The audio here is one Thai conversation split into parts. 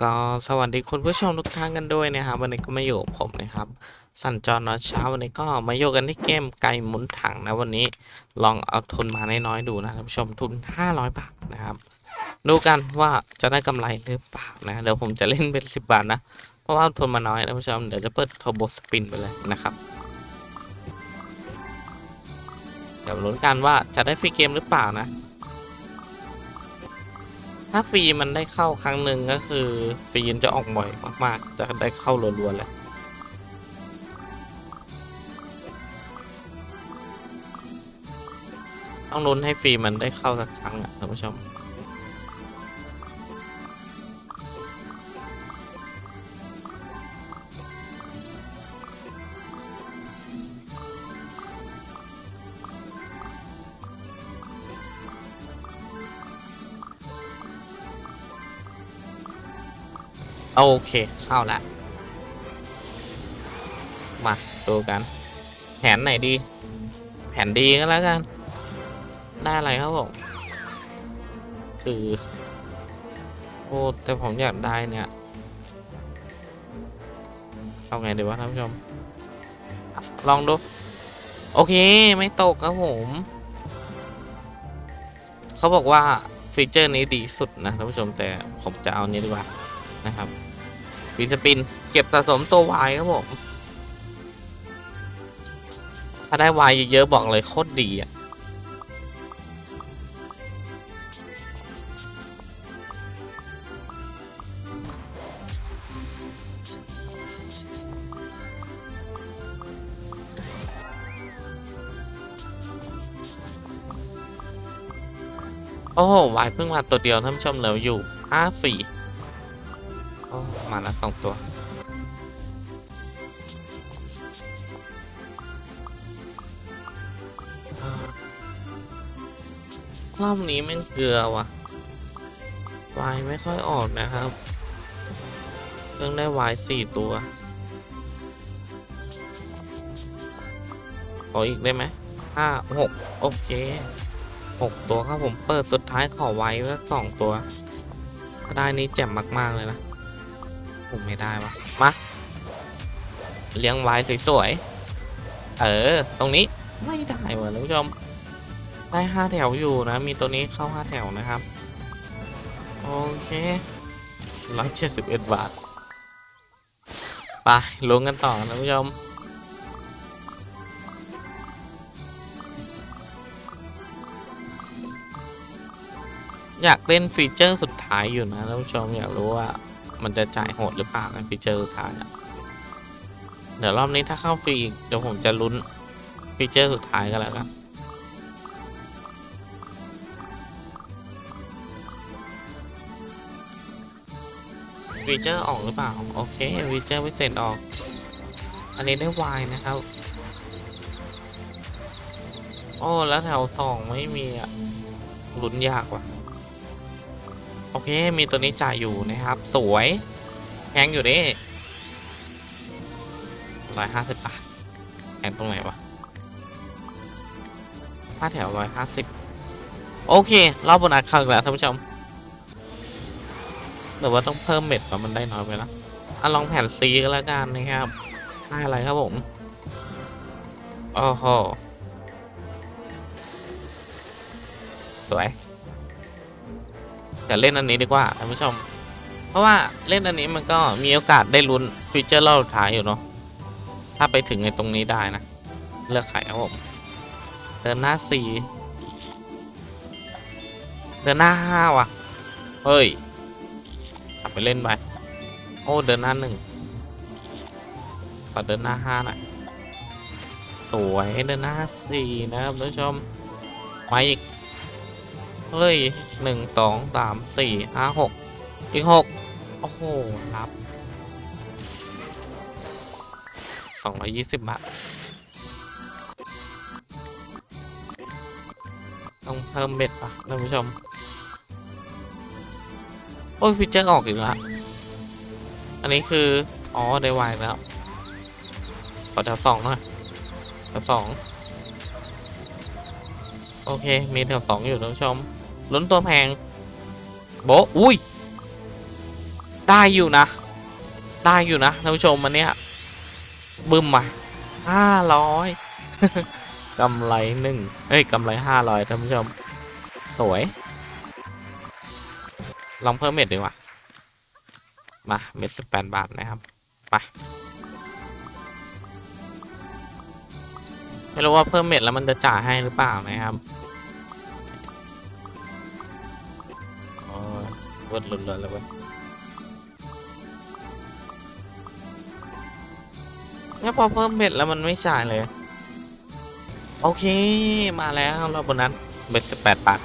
ก็สวัสดีคุณผู้ชมทุกท่านกันด้วยนะครับ วันนี้ก็มาอยู่กับผมนะครับ สัญจรนอเช้าวันนี้ก็มาโยกกันที่เกมไก่หมุนถังนะวันนี้ลองเอาทุนมาน้อยๆดูนะท่านผู้ชมทุน 500 บาทนะครับ ดูกันว่าจะได้กำไรหรือเปล่านะเดี๋ยวผมจะเล่นเป็น 10 บาทนะ เพราะว่าทุนมาน้อยนะท่านผู้ชมเดี๋ยวจะเปิดโทบสปินไปเลยนะครับเดี๋ยวลุ้นกันว่าจะได้ฟรีเกมหรือเปล่านะ ถ้าฟรีมันได้เข้าครั้งหนึ่งก็คือฟรีนจะออกบ่อยมากๆ จะได้เข้ารัวๆเลยต้องลุ้นให้ฟรีมันได้เข้าสักครั้งอะท่านผู้ชม โอเค เข้าละ มาดูกัน แผนไหนดี แผนดีก็แล้วกัน ได้อะไรครับผม คือ โอ้ แต่ผมอยากได้เนี่ยเอาไงดีวะท่านผู้ชม ลองดู โอเค ไม่ตกครับผม เขาบอกว่าฟีเจอร์นี้ดีสุดนะท่านผู้ชมแต่ผมจะเอานี้ดีกว่า นะครับฟีสปิน เก็บสะสมตัววายครับผม ถ้าได้วายเยอะๆบอกเลยโคตรดีอะโอ้โหวายเพิ่งมาตัวเดียวท่านผู้ชมเหลืออยู่ห้าสี่ มาแล้วสองตัว รอบนี้แม่งเกลือว่ะวายไม่ค่อยออกนะครับ เพิ่งได้วายสี่ตัวขออีกได้ไหมห้าหกโอเคหกตัวครับผมเปิดสุดท้ายขอไว้ว่าสองตัว ถ้าได้นี้แจ่มมาก ๆ เลยนะ ผมไม่ได้วะมาเลี้ยงไว้สวยๆ เออ ตรงนี้ไม่ได้ว่ะท่านผู้ชมได้ห้าแถวอยู่นะ มีตัวนี้เข้าห้าแถวนะครับ โอเคร้อยเจ็ดสิบเอ็ดบาท ไปลุ้นกันต่อนะผู้ชมอยากเล่นฟีเจอร์สุดท้ายอยู่นะท่านผู้ชมอยากรู้ว่า มันจะจ่ายโหดหรือเปล่าในฟีเจอร์สุดท้ายอะเดี๋ยวรอบนี้ถ้าเข้าฟรีเดี๋ยวผมจะลุ้นฟีเจอร์สุดท้ายกันแล้วกันฟีเจอร์ออกหรือเปล่า โอเคฟีเจอร์พิเศษออก อันนี้ได้วายนะครับ โอ้ แล้วแถวสองไม่มีอะลุ้นยากว่ะ เค มีตัวนี้จ่ายอยู่นะครับ สวยแพงอยู่ดิร้อยห้าสิบบาทแพงตรงไหนวะห้าแถวร้อยห้าสิบโอเค รอบโบนัสเข้าอีกแล้วท่านผู้ชมหรือว่าต้องเพิ่มเม็ดว่ามันได้น้อยไปนะอะลองแผ่นซีก็แล้วกันนะครับได้อะไรครับผมโอ้โหสวย เดี๋ยวเล่นอันนี้ดีกว่าท่านผู้ชม เพราะว่าเล่นอันนี้มันก็มีโอกาสได้ลุ้นฟีเจอร์รอบสุดท้ายอยู่เนาะถ้าไปถึงในตรงนี้ได้นะ เลือกไข่ครับผมเดินหน้าสี่เดินหน้าห้าว่ะ เฮ้ยกลับไปเล่นไป โอ้เดินหน้าหนึ่งขอเดินหน้าห้าหน่อยสวยเดินหน้าสี่นะครับท่านผู้ชมมาอีก เฮ้ยหนึ่งสองสามสี่ห้าหกอีกหกโอ้โหรับสองร้อยยี่สิบบาท ต้องเพิ่มเบ็ดป่ะท่านผู้ชม โอ้ยฟีเจอร์ออกอีกแล้ว อันนี้คือ อ๋อ ได้วายแล้ว ขอแถวสองหน่อยแถวสองโอเค มีแถวสองอยู่ท่านผู้ชม ลุ้นตัวแพงโบอุ้ยไได้อยู่นะ ได้อยู่นะท่านผู้ชมมันเนี้ยบึ้มมาห้าร้อยกำไรหนึ่งเอ้ยกำไรห้าร้อยท่านผู้ชม สวย ลองเพิ่มเม็ดดีกว่า มา เม็ดสิบแปดบาทนะครับ ไป ไม่รู้ว่าเพิ่มเม็ดแล้วมันจะจ่ายให้หรือเปล่านะครับ วดรุนเลยเลยเว้ยแล้วพอเพิ่มเม็ดแล้วมันไม่จ่ายเลย โอเคมาแล้วรอบบนนั้นเบ็ดสิบแปดบาท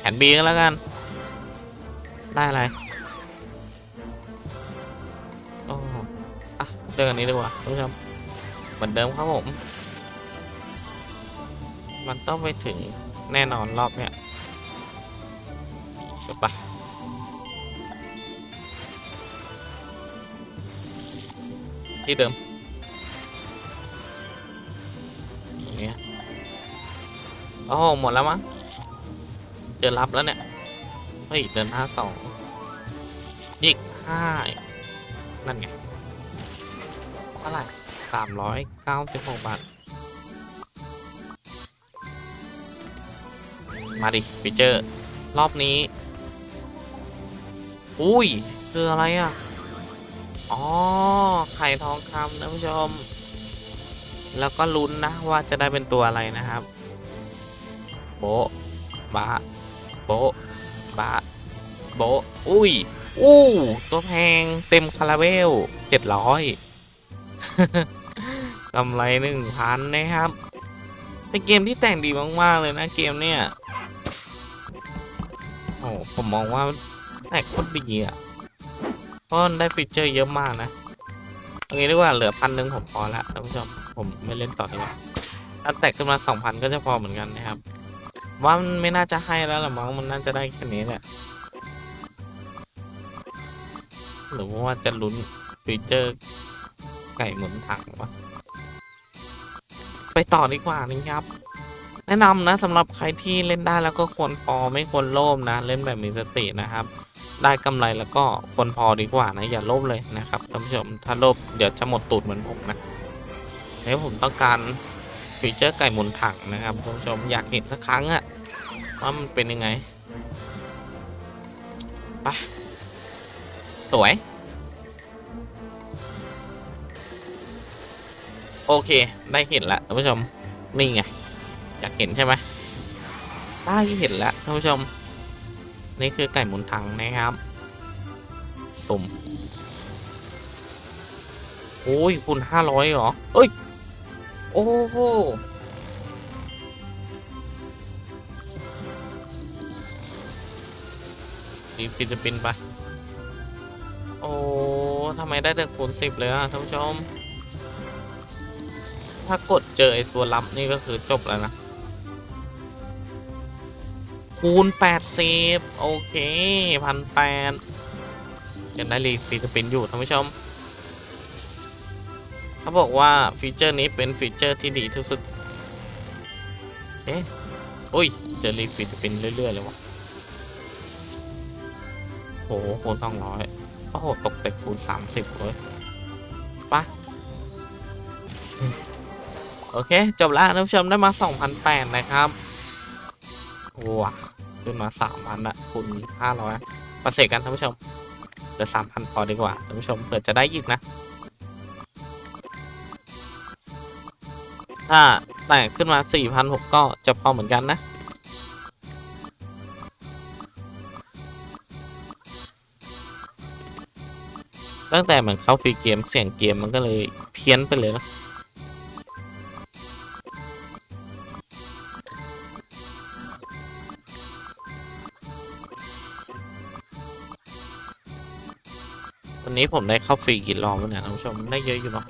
แผนบีก็แล้วกัน ได้อะไรโอ้อะเดินอันนี้ดีกว่าท่านผู้ชมเหมือนเดิมครับผม มันต้องไปถึงแน่นอนรอบเนี้ย เดี๋ยวไปะที่เดิมนี้ยโอ้หมดแล้วมั้งเจอรับแล้วเนี่ย เฮ้ย เดินห้าสองอีกห้านั่นไงเท่าไหร่สามร้อยเก้าสิบหกบาท มาดิฟิเจอร์ รอบนี้ อุ้ย คืออะไรอะ อ๋อ ไข่ทองคำนะผู้ชม แล้วก็ลุ้นนะว่าจะได้เป็นตัวอะไรนะครับ โบะบะโบะบะโบะอุ้ย อู้ ตัวแพงเต็มคาราเบลเจ็ดร้อยกำไรหนึ่งพันนะครับ เป็นเกมที่แต่งดีมาก ๆ เลยนะเกมเนี่ย โอ้ผมมองว่า แต่งโคตรดีอะเพราะได้ฟีเจอร์เยอะมากนะเอางี้ดีกว่าเหลือพันหนึ่งผมพอละท่านผู้ชมผมไม่เล่นต่อดีกว่าถ้าแตกขึ้นมาสองพันก็จะพอเหมือนกันนะครับว่ามันไม่น่าจะให้แล้วหรอมั้งมันน่าจะได้แค่นี้แหละหรือว่าจะลุ้นฟีเจอร์ไก่หมุนถังวะไปต่อดีกว่านะครับ แนะนำนะสำหรับใครที่เล่นได้แล้วก็ควรพอไม่ควรโลภนะ เล่นแบบมีสตินะครับ ได้กำไรแล้วก็ควรพอดีกว่านะอย่าลภเลยนะครับท่านผู้ชมถ้าลภเดี๋ยวจะหมดตูดเหมือนผมนะเดี๋ยวผมต้องการฟีเจอร์ไก่หมุนถังนะครับท่านผู้ชมอยากเห็นสักครั้งอะว่ามันเป็นยังไงไปสวย โอเคได้เห็นแล้วท่านผู้ชมนี่ไงอยากเห็นใช่ไหมได้เห็นแล้วท่านผู้ชม นี่คือไก่หมุนถังนะครับสุ่มโอ้ยคุณห้าร้อยเหรอ เอ้ย โอ้โหดีฟิลิปปินไป โอ้ทำไมได้แต่คูณสิบเลยอะท่านผู้ชม ถ้ากดเจอไอตัวลับนี่ก็คือจบแล้วนะ คูณ 80 โอเคพันแปดยังได้รีฟิลิปปินอยู่ท่านผู้ชม เขาบอกว่าฟีเจอร์นี้เป็นฟีเจอร์ที่ดีที่สุด โอเคอุ้ยเจอรีฟิลิปปินเรื่อย ๆ เลยวะโอ้โหคูณสองร้อยโอ้โห ตกแต่คูณ30เลยปะโอเค จบแล้วท่านผู้ชมได้มา 2,800 นะครับ ว้า ขึ้นมา3,000อะคูณ500ประเสกกันท่านผู้ชมเหลือ3,000พอดีกว่าท่านผู้ชมเผื่อจะได้อีกนะ ถ้าแตกขึ้นมา4,000ผมก็จะพอเหมือนกันนะตั้งแต่เหมือนเข้าฟรีเกมเสียงเกมมันก็เลยเพี้ยนไปเลยนะ นี้ผมได้เข้าฟรีกี่รอบวะเนี่ยท่านผู้ชมได้เยอะอยู่เนาะ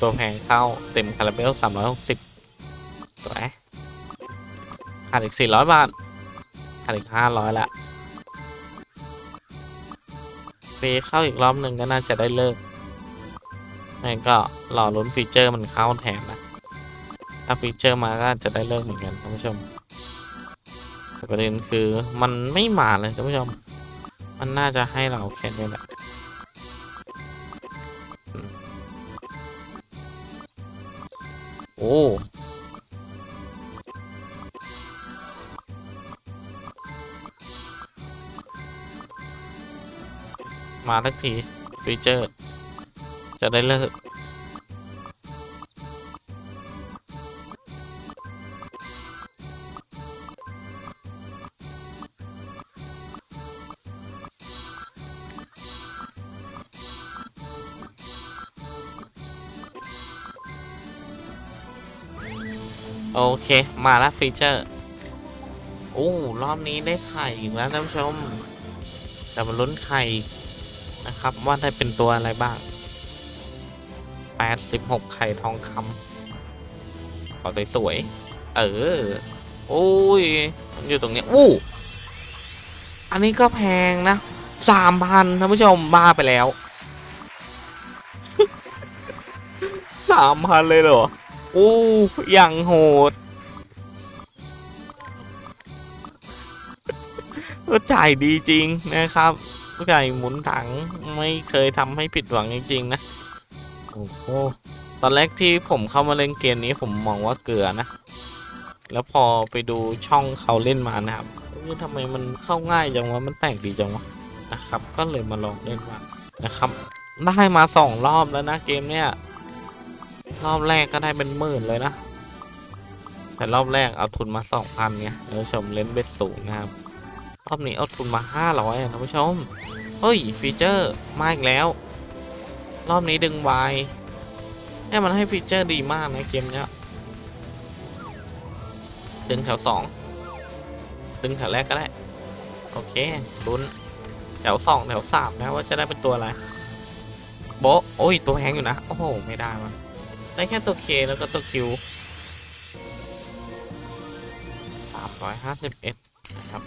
ตัวแพงเข้าเต็มคาราเบลสามร้อยหกสิบสวยขาดอีกสี่ร้อยบาทขาดอีกห้าร้อยละ ฟีเข้าอีกรอบหนึ่งก็น่าจะได้เลิกนั่นก็รอลุ้นฟีเจอร์มันเข้าแทนนะ ถ้าฟีเจอร์มาก็จะได้เลิกเหมือนกันท่านผู้ชมแต่ประเด็นคือมันไม่มาเลยท่านผู้ชม มันน่าจะให้เราแค่นี้แหละโอ้ มาทักทีฟีเจอร์ จะได้เลิก โอเค มาแล้วฟีเจอร์โอ้ รอบนี้ได้ไข่อีกแล้วท่านผู้ชม แต่มาลุ้นไข่ นะครับ ว่าได้เป็นตัวอะไรบ้าง 86 ไข่ทองคำขอสวยๆเออ โอ้ยมันอยู่ตรงเนี้ยอู้อันนี้ก็แพงนะ3,000ท่านผู้ชมบ้าไปแล้ว3,000เลยเหรอโอ้อย่างโหดก็จ่ายดีจริงนะครับ จ่ายหมุนถังไม่เคยทำให้ผิดหวังจริงๆนะโอ้โหตอนแรกที่ผมเข้ามาเล่นเกมนี้ผมมองว่าเกลือนะ แล้วพอไปดูช่องเขาเล่นมานะครับเออทำไมมันเข้าง่ายจังวะมันแต่งดีจังวะนะครับ ก็เลยมาลองเล่นว่างนะครับได้มาสองรอบแล้วนะเกมเนี้ยรอบแรกก็ได้เป็นหมื่นเลยนะแต่รอบแรกเอาทุนมาสองพันไงท่านผู้ชมเล่นเบ็ดสูงนะครับ รอบนี้เอาทุนมาห้าร้อท่านผู้ชม เฮ้ย ฟีเจอร์ มาอีกแล้ว รอบนี้ดึงวายเนี่ยมันให้ฟีเจอร์ดีมากนะเกมเนี้ย ดึงแถวสองดึงแถวแรกก็ได้ โอเคลุ้นแถวสองแถวสามนะว่าจะได้เป็นตัวอะไร โบโอ้ย ตัวแฮงอยู่นะ โอ้โห ไม่ได้มาได้แค่ตัวเคแล้วก็ตัวคิวสามร้อยห้าสิบเอ็ดครับ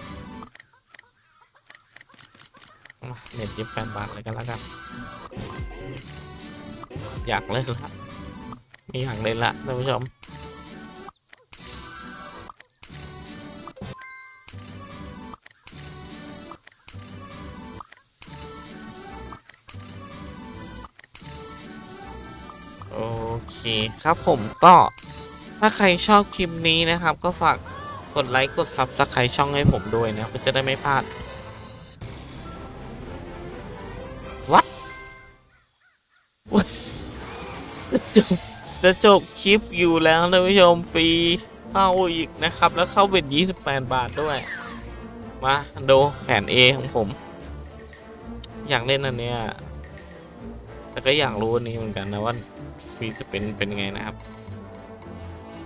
เน็ตยิบแปดบาทเลยกันแล้วกัน อยากเล่นละไม่อยากเล่นละท่านผู้ชมโอเคครับผมก็ถ้าใครชอบคลิปนี้นะครับ ก็ฝากกดไลค์กด Subscribe ช่องให้ผมด้วยนะเพื่อจะได้ไม่พลาด จะจบจะจบคลิปอยู่แล้วท่านผู้ชมฟรีเข้าอีกนะครับ แล้วเข้าเป็น 28 บาทด้วย มาดูแผน A ของผม อยากเล่นอันเนี้ยแต่ก็อยากรู้อันนี้เหมือนกันนะว่าฟรีสปินเป็นไงนะครับ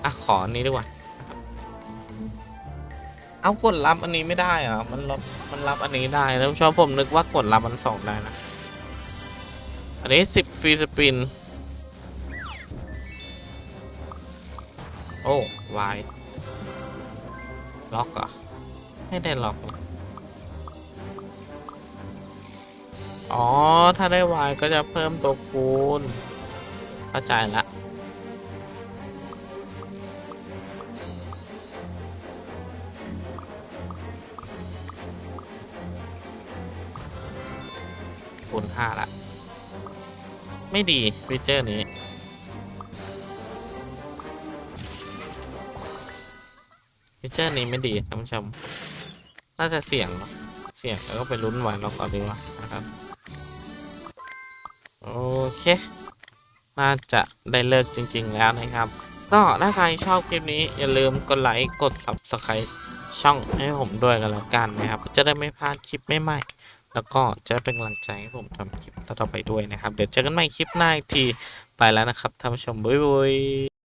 อะขออันนี้ดีกว่าเอากดรับอันนี้ไม่ได้เหรอมันรับมันรับอันนี้ได้แล้วชอบผมนึกว่ากดรับมันสองได้นะ อันนี้สิบฟรีสปิน โอ้วายล็อกเหรอะไม่ได้ล็อกนะอ๋อ ถ้าได้วายก็จะเพิ่มตัวคูณเข้าใจละคูณห้าละ ไม่ดีฟีเจอร์นี้ ฟีเจอร์นี้ไม่ดีท่านผู้ชม น่าจะเสี่ยงเนอเสี่ยงแล้วก็ไปลุ้นไว้ล็อกเอาดีกว่านะครับ โอเค น่าจะได้เลิกจริง ๆ แล้วนะครับ ก็ถ้าใครชอบคลิปนี้อย่าลืมกดไลค์ กด Subscribe ช่องให้ผมด้วยกันแล้วกันนะครับ จะได้ไม่พลาดคลิปใหม่ๆ แล้วก็จะเป็นกำลังใจให้ผมทำคลิปต่อไปด้วยนะครับ เดี๋ยวเจอกันใหม่คลิปหน้าอีกที ไปแล้วนะครับท่านผู้ชมบ๊ายบาย